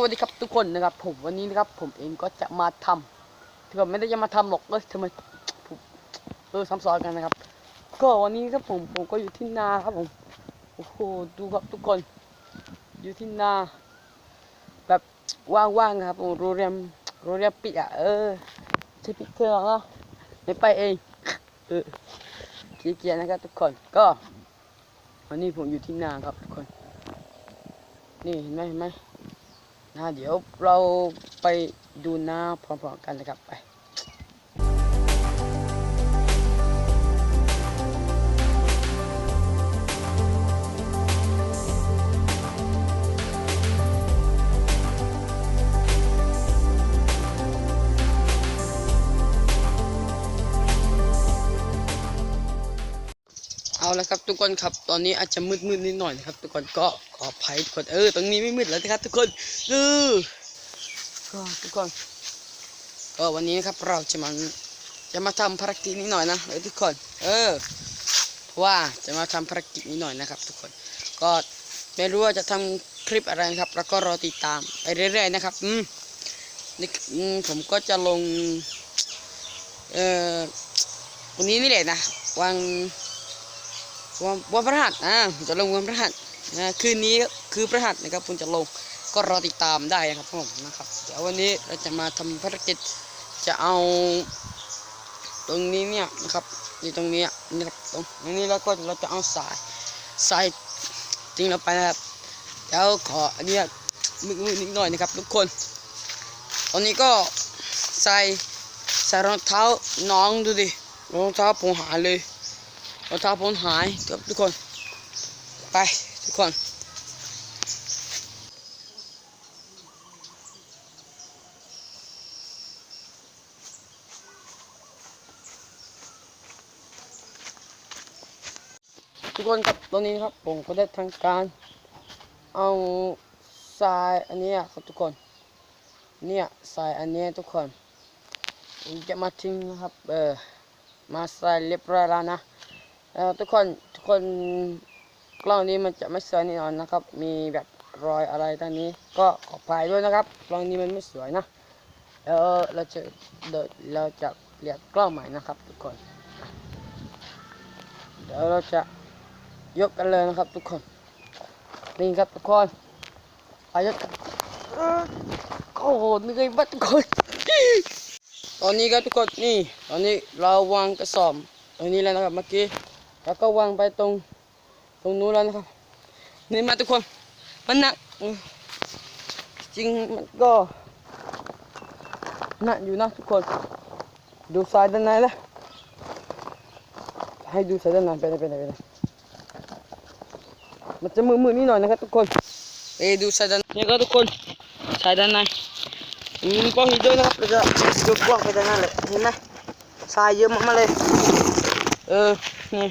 วัสดีครับทุกคนนะครับ ผมวันนี้นะครับ ผมเองก็จะมาทำที่ผมไม่ได้จะมาทำหรอกเลยทำไมผมเออซ้ำซ้อนกันนะครับ ก็วันนี้ครับผมผมก็อยู่ที่นาครับผมโอ้โหดูครับทุกคน อยู่ที่นา แบบว่างๆครับผมโรงเรียนโรงเรียนปิดอะเออใช่ปิดเทอมเหรอไม่ไปเองเออขี้เกียจนะครับ ทุกคนก็ วันนี้ผมอยู่ที่นาครับทุกคน นี่เห็นไหมเห็นไหม นะเดี๋ยวเราไปดูหน้าพร้อมๆกันนะครับไป ครับทุกคนครับตอนนี้อาจจะมืดมืดนิดหน่อยนะครับ ทุกคนก็ขออภัยทุกคนเออตรงนี้ไม่มืดแล้วนะครับ ทุกคนเออก็ทุกคนก็วันนี้นะครับเราจะมาจะมาทำภารกิจนิดหน่อยนะเออทุกคน เออว่าจะมาทำภารกิจนิดหน่อยนะครับ ทุกคนก็ไม่รู้ว่าจะทำคลิปอะไรครับ แล้วก็รอติดตามไปเรื่อยๆนะครับ อืมนี่อืมผมก็จะลง เอ่อวันนี้นี่แหละนะวัน วันวันพฤหัสอ่าจะลงวันพฤหัสนะคืนนี้คือพฤหัสนะครับผมจะลงก็รอติดตามได้นะครับผมนะครับ เดี๋ยววันนี้เราจะมาทำภารกิจจะเอา ตรงนี้เนี่ยนะครับนี่ตรงนี้นะครับตรงนี้แล้วก็เราจะเอาสายสายจริงเราไปนะครับเดี๋ยวขออันนี้มือมือนิดหน่อยนะครับ ทุกคน ตอนนี้ก็ใส่ใส่รองเท้าน้องดูดิรองเท้าผมหาเลย รองเท้าผมหายครับทุกคน ไปทุกคนทุกคนครับตอนนี้ครับผมก็ได้ทางการเอาทรายอันนี้ครับทุกคน เนี่ยทรายอันนี้ทุกคนผมจะมาทิ้งนะครับเออมาใส่เรียบร้อยแล้วนะ ทุกคนทุกคนกล้องนี้มันจะไม่สวยแน่นอนนะครับ มีแบบรอยอะไรตรงนี้ ก็ขออภัยด้วยนะครับ กล้องนี้มันไม่สวยนะแล้วเราจะเดี๋ยวเราจะเรียกกล้องใหม่นะครับ ทุกคนเดี๋ยวเราจะยกกันเลยนะครับ ทุกคนนี่ครับทุกคนอายกกันโอ้โหเหนื่อยมากทุกคนตอนนี้ครับทุกคนนี่ ตอนนี้เราวางกระสอบตรงนี้แล้วนะครับเมื่อกี้ แล้วก็วางไปตรงตรงนู้นแล้วนะครับ นี่มาทุกคน มันหนักอืมจริงมันก็หนักอยู่นะทุกคน ดูสายด้านในละให้ดูสายด้านในไปเลยไปเลยไปเลยมันจะมือๆนิดหน่อยนะครับทุกคนไปดูสายด้านนี่ก็ทุกคนสายด้านในมีกล้องอีกด้วยนะครับเราจะยกกล้องไปด้านนั้นเลยเห็นไหมทรายเยอะมากๆเลย เออ นี่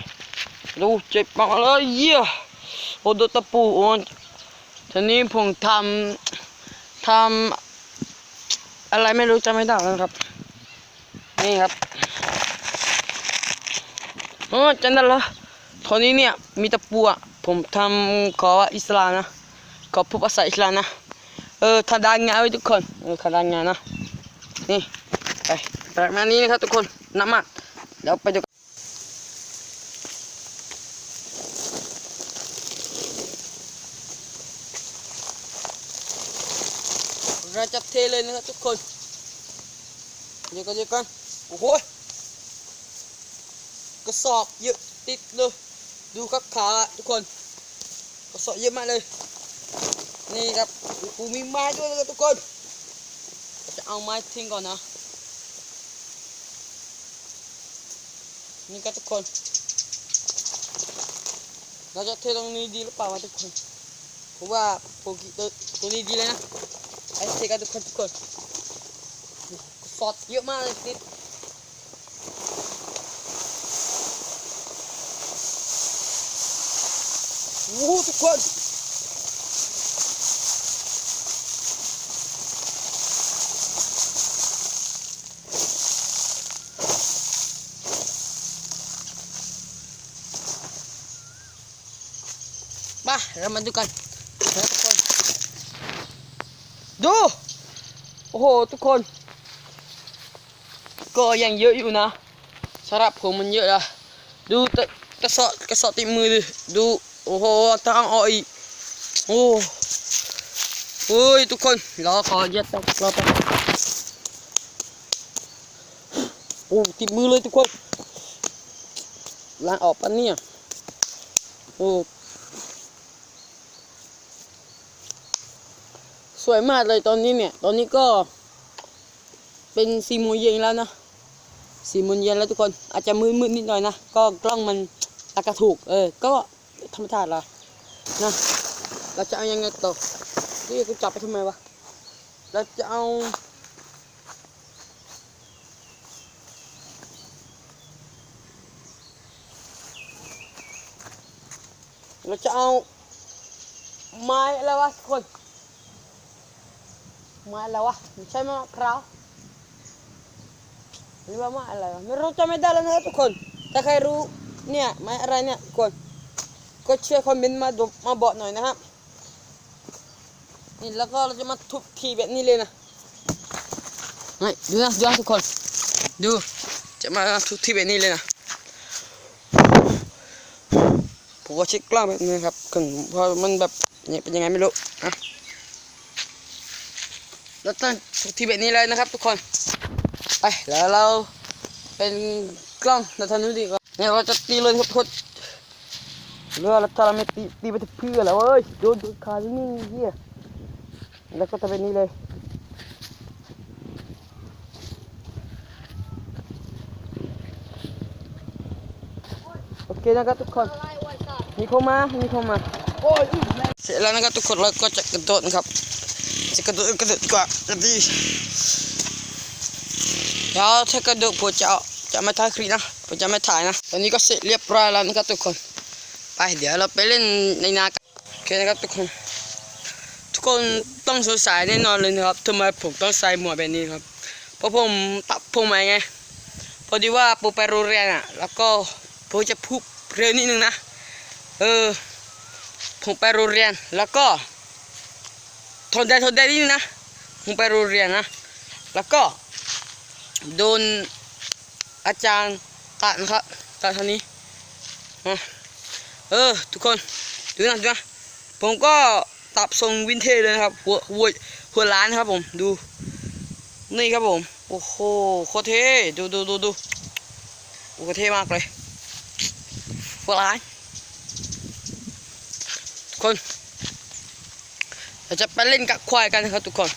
ดูเจ็บมากเลยเยี่ยโอ้โดนตะปูโอนทีนี้ผมทำทำอะไรไม่รู้จำไม่ได้แล้วครับ นี่ครับโอ้จันดันละทีนี้เนี่ยมีตะปูอะผมทำขอว่าอิสลามนะขอพูดภาษาอิสลามนะเออทำได้งานไว้ทุกคนเออทำได้งานนะนี่ไปประมาณนี้นะครับทุกคนน้ำมันเดี๋ยวไปดูกันเราจะ เลยนะครับทุกคนเดี๋ยวกันเดี๋ยวกันโอ้โหกระสอบเยอะติดเลยดูครับขาทุกคนกระสอบเยอะมากเลยนี่ครับกูมีไม้ด้วยนะครับทุกคนจะเอาไม้ทิ้งก่อนนะนี่ครับทุกคน เราจะเทตรงนี้ดีหรือเปล่าวะทุกคนผมว่าโปรกิตัวนี้ดีเลยนะ ไอ้เทกันทุกคนทุกคนสอดเยอะมากเลยติดโอ้โหทุกคนมาเรามาดูกันนะทุกคน ดู โอ้โห ทุกคน ก็ยังเยอะอยู่นะสำหรับผมมันเยอะนะดูตะกระสอบกระสอบติดมือดิดูโอ้โหทางออกอีกโอ้โอ้ยทุกคนรอขอเย็ดแป๊บรอแป๊บโอ้ติดมือเลยทุกคนล้างออกปะเนี่ยโอ้ วยมากเลยตอนนี้เนี่ย ตอนนี้ก็เป็นสี่โมงเย็นแล้วนะสี่โมงเย็นแล้วทุกคน อาจจะมืดมืดๆนิดหน่อยนะ ก็กล้องมันอากาศถูก เออ ก็ธรรมชาติละนะ เราจะเอายังไงต่อนี่กูจับไปทำไมวะ เราจะเอาเราจะเอาไม้อะไรวะทุกคน ไม้อะไรวะไม่ใช่ไม้มะพร้าวหรือว่าไม้อะไรวะไม่รู้จำไม่ได้แล้วนะครับทุกคน ถ้าใครรู้เนี่ยไม้อะไรเนี่ยทุกคนก็ช่วยคอมเมนต์มาดมาบอกหน่อยนะครับนี่แล้วก็เราจะมาทุบทีแบบนี้เลยนะนี่ดูนะดูนะทุกคน ดูจะมาทุบทีแบบนี้เลยนะผมก็เช็คกล้องแบบนี้ครับถึงพอมันแบบเนี่ยเป็นยังไงไม่รู้นะ แล้วตั้งทุกทีแบบนี้เลยนะครับ ทุกคนไปแล้วเราเป็นกล้องนาทานุดีกว่าเนี่ยเราจะตีเลยครับทุกคนเรือแล้วถ้าเราไม่ตีตีไปที่เพื่อแล้วเว้ยโดนโดนขาที่นี่เหี้ยแล้วก็จะเป็นนี้เลยโอเคนะครับทุกคนมีเข้ามามีเข้ามาโอ้ยเสร็จแล้วนะครับทุกคนเราก็จะกระโดดนะครับ จะกระโดดกระโดดดีกว่าจะดีเดี๋ยวถ้ากระโดดผมจะจะไม่ถ่ายคลิปนะผมจะไม่ถ่ายนะตอนนี้ก็เสร็จเรียบร้อยแล้วนะครับทุกคน ไปเดี๋ยวเราไปเล่นในนากันโอเคนะครับทุกคน ทุกคนต้องสงสัยแน่นอนเลยนะครับทำไมผมต้องใส่หมวกแบบนี้ครับเพราะผมตัดผมมาไงพอดีว่าผมไปโรงเรียนอะ แล้วก็ผมจะพูดเร็วนิดนึงนะเออผมไปโรงเรียนแล้วก็ ทนได้ทนได้นิดนึงนะผมไปโรงเรียนนะ แล้วก็โดนอาจารย์ตัดนะครับตัดเท่านี้เออทุกคนดูนะดูนะผมก็ตัดทรงวินเทจเลยนะครับหัวหัวหัวล้านครับผมดู นี่ครับผม โอ้โหโคตรเท่ดูดูดูดูโอ้โหเท่มากเลยหัวล้านทุกคน เราจะไปเล่นกับควายกันนะครับทุกคน